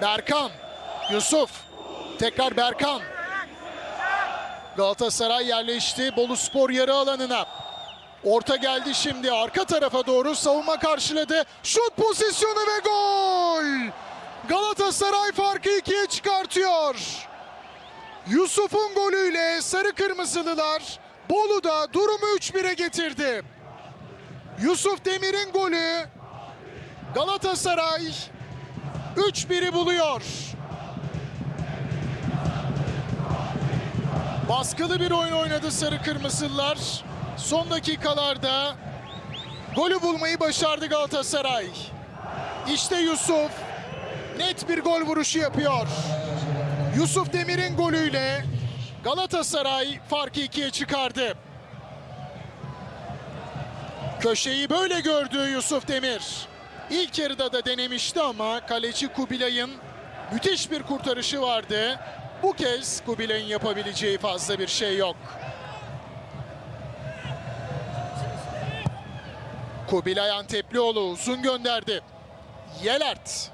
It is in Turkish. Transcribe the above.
Berkan. Yusuf. Tekrar Berkan. Galatasaray yerleşti Bolu Spor yarı alanına. Orta geldi şimdi arka tarafa doğru savunma karşıladı. Şut pozisyonu ve gol! Galatasaray farkı ikiye çıkartıyor. Yusuf'un golüyle sarı kırmızılılar Bolu'da durumu 3-1'e getirdi. Yusuf Demir'in golü Galatasaray 3-1'i buluyor. Baskılı bir oyun oynadı Sarı Kırmızılılar. Son dakikalarda golü bulmayı başardı Galatasaray. İşte Yusuf net bir gol vuruşu yapıyor. Yusuf Demir'in golüyle Galatasaray farkı ikiye çıkardı. Köşeyi böyle gördü Yusuf Demir. İlk yarıda da denemişti ama kaleci Kubilay'ın müthiş bir kurtarışı vardı. Bu kez Kubilay'ın yapabileceği fazla bir şey yok. Kubilay Anteplioğlu uzun gönderdi. Yelert